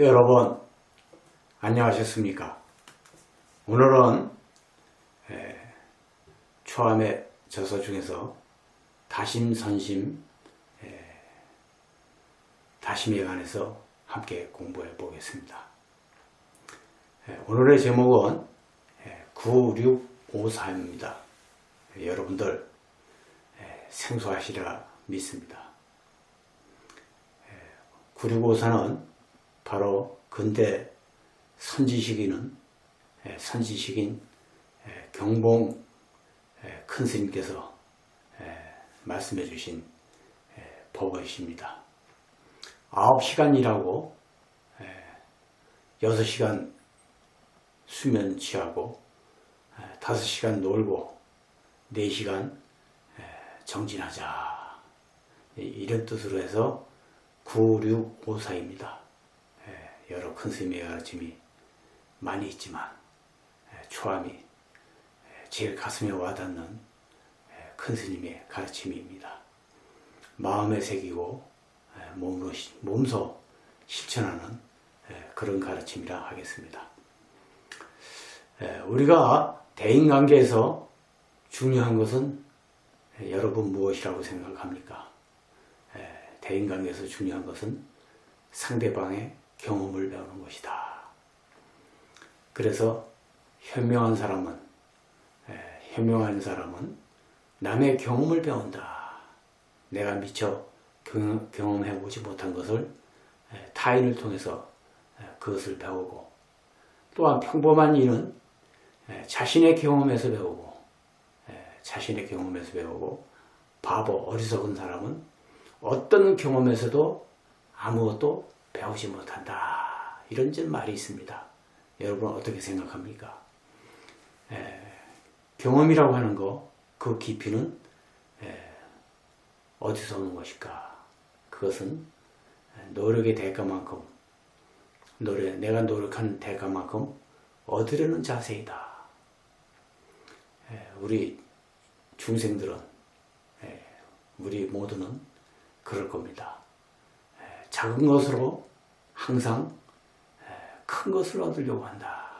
여러분 안녕하셨습니까? 오늘은 에, 초암의 저서 중에서 다심 선심 에, 다심에 관해서 함께 공부해 보겠습니다. 에, 오늘의 제목은 9654입니다. 여러분들 에, 생소하시리라 믿습니다. 9654는 바로 근대 선지식인은 에, 선지식인 에, 경봉 에, 큰 스님께서 에, 말씀해 주신 에, 법의십니다. 9시간이라고 6시간 수면 취하고 5시간 놀고 4시간 정진하자 이런 뜻으로 해서 9654입니다. 여러 큰 스님의 가르침이 많이 있지만 초암이 제일 가슴에 와닿는 큰 스님의 가르침입니다. 마음에 새기고 몸으로 몸소 실천하는 그런 가르침이라 하겠습니다. 우리가 대인관계에서 중요한 것은 여러분 무엇이라고 생각합니까? 대인관계에서 중요한 것은 상대방의 경험을 배우는 것이다. 그래서 현명한 사람은 현명한 사람은 남의 경험을 배운다. 내가 미처 경험해 보지 못한 것을 타인을 통해서 그것을 배우고 또한 평범한 일은 자신의 경험에서 배우고 자신의 경험에서 배우고 바보 어리석은 사람은 어떤 경험에서도 아무것도 배우지 못한다. 이런 말이 있습니다. 여러분 어떻게 생각합니까? 에, 경험이라고 하는 거, 그 깊이는 에, 어디서 오는 것일까? 그것은 노력의 대가만큼, 노력, 내가 노력한 대가만큼 얻으려는 자세이다. 에, 우리 중생들은, 우리 모두는 그럴 겁니다. 작은 것으로 항상 큰 것을 얻으려고 한다.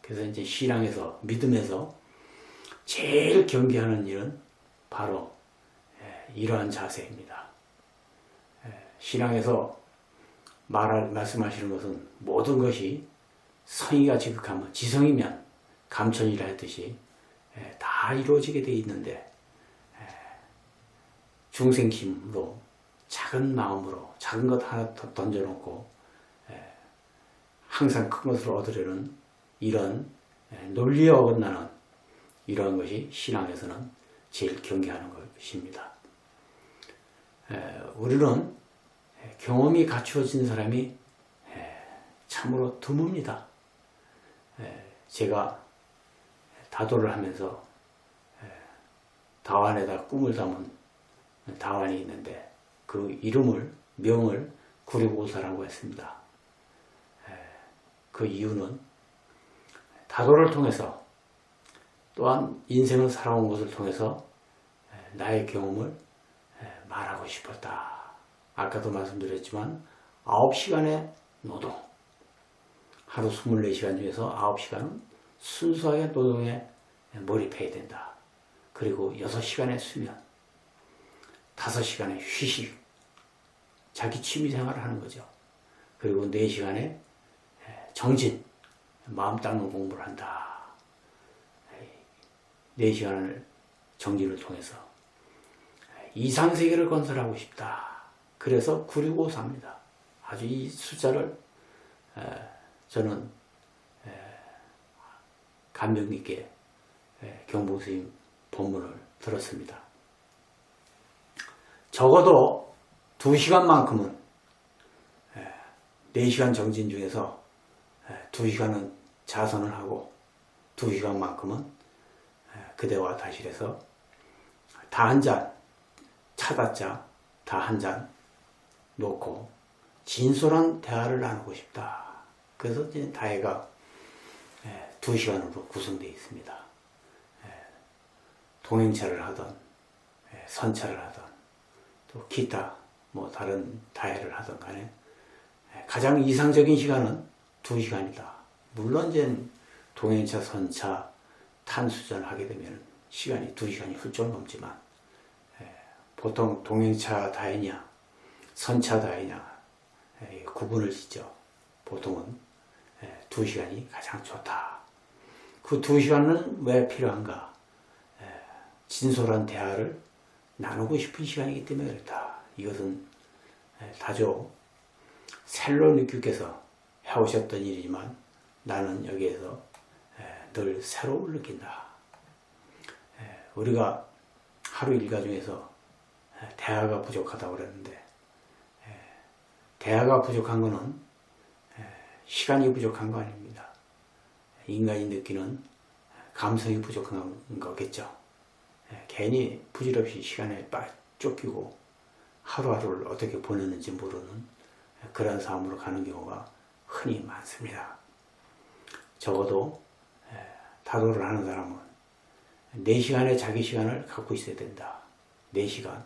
그래서 이제 신앙에서, 믿음에서 제일 경계하는 일은 바로 이러한 자세입니다. 신앙에서 말할, 말씀하시는 것은 모든 것이 성의가 지극하면, 지성이면 감천이라 했듯이 다 이루어지게 되어 있는데, 중생심으로 작은 마음으로 작은 것 하나 던져놓고 항상 큰 것을 얻으려는 이런 논리에 어긋나는 이러한 것이 신앙에서는 제일 경계하는 것입니다. 우리는 경험이 갖추어진 사람이 참으로 드뭅니다. 제가 다도를 하면서 다완에다 꿈을 담은 다완이 있는데 그 이름을 명을 구리고사라고 했습니다. 그 이유는 다도를 통해서 또한 인생을 살아온 것을 통해서 나의 경험을 말하고 싶었다. 아까도 말씀드렸지만 9시간의 노동 하루 24시간 중에서 9시간은 순수하게 노동에 몰입해야 된다. 그리고 6시간의 수면 5시간의 휴식 자기 취미 생활을 하는 거죠. 그리고 4시간에 정진, 마음 닦는 공부를 한다. 4시간을 정진을 통해서 이상 세계를 건설하고 싶다. 그래서 9654입니다. 아주 이 숫자를 저는 감명 있게 경봉 스님 본문을 들었습니다. 적어도 2시간만큼은 4시간 정진 중에서 2시간은 자선을 하고 2시간만큼은 그대와 다실에서 다 한 잔, 차다자 다 한 잔 놓고 진솔한 대화를 나누고 싶다. 그래서 이제 다해가 2시간으로 구성되어 있습니다. 동행차를 하던 선차를 하던 또 기타 뭐 다른 다해를 하던 간에 가장 이상적인 시간은 2시간이다. 물론 이제 동행차, 선차, 탄수전 하게 되면 시간이 2시간이 훌쩍 넘지만 예, 보통 동행차 다이냐, 선차 다이냐 예, 구분을 짓죠. 보통은 예, 2시간이 가장 좋다. 그 2시간은 왜 필요한가? 예, 진솔한 대화를 나누고 싶은 시간이기 때문에 그렇다. 이것은 예, 다조 셀로니큐께서 해오셨던 일이지만 나는 여기에서 예, 늘 새로움을 느낀다. 예, 우리가 하루 일과 중에서 예, 대화가 부족하다고 그랬는데 예, 대화가 부족한 것은 예, 시간이 부족한 거 아닙니다. 인간이 느끼는 감성이 부족한 거겠죠. 예, 괜히 부질없이 시간에 빡 쫓기고 하루하루를 어떻게 보냈는지 모르는 그런 삶으로 가는 경우가 흔히 많습니다. 적어도 에, 다도를 하는 사람은 4시간의 자기 시간을 갖고 있어야 된다. 4시간,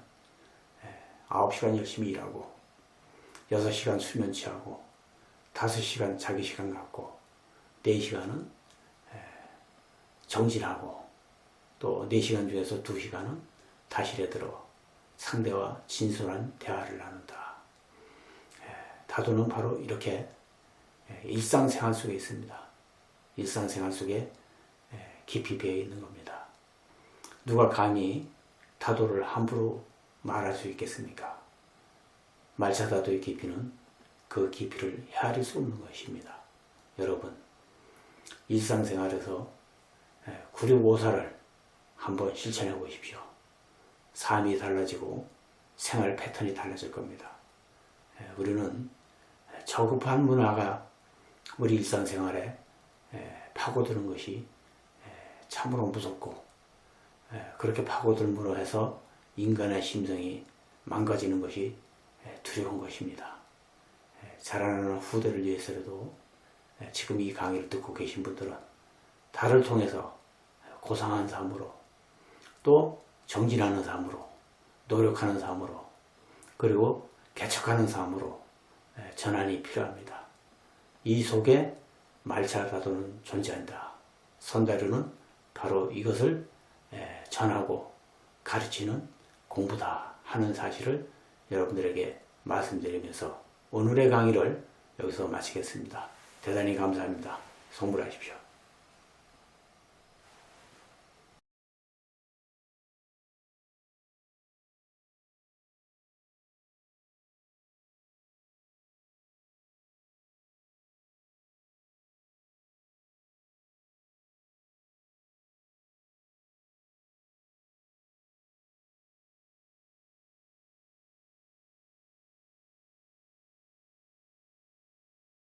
9시간 열심히 일하고 6시간 수면 취하고 5시간 자기 시간 갖고 4시간은 정진하고 또 4시간 중에서 2시간은 다실에 들어 상대와 진솔한 대화를 나눈다. 에, 다도는 바로 이렇게 에, 일상생활 속에 있습니다. 일상생활 속에 에, 깊이 배어 있는 겁니다. 누가 감히 다도를 함부로 말할 수 있겠습니까? 말차다도의 깊이는 그 깊이를 헤아릴 수 없는 것입니다. 여러분, 일상생활에서 에, 구룡오사를 한번 실천해 보십시오. 삶이 달라지고 생활 패턴이 달라질 겁니다. 예, 우리는 저급한 문화가 우리 일상생활에 예, 파고드는 것이 예, 참으로 무섭고 그렇게 파고들므로 해서 인간의 심성이 망가지는 것이 두려운 것입니다. 자라나는 후대를 위해서라도 지금 이 강의를 듣고 계신 분들은 달을 통해서 고상한 삶으로 또 정진하는 삶으로 노력하는 삶으로 그리고 개척하는 삶으로 예, 전환이 필요합니다. 이 속에 말차다도는 존재한다. 선다류는 바로 이것을 예, 전하고 가르치는 공부다 하는 사실을 여러분들에게 말씀드리면서 오늘의 강의를 여기서 마치겠습니다. 대단히 감사합니다. 성불하십시오.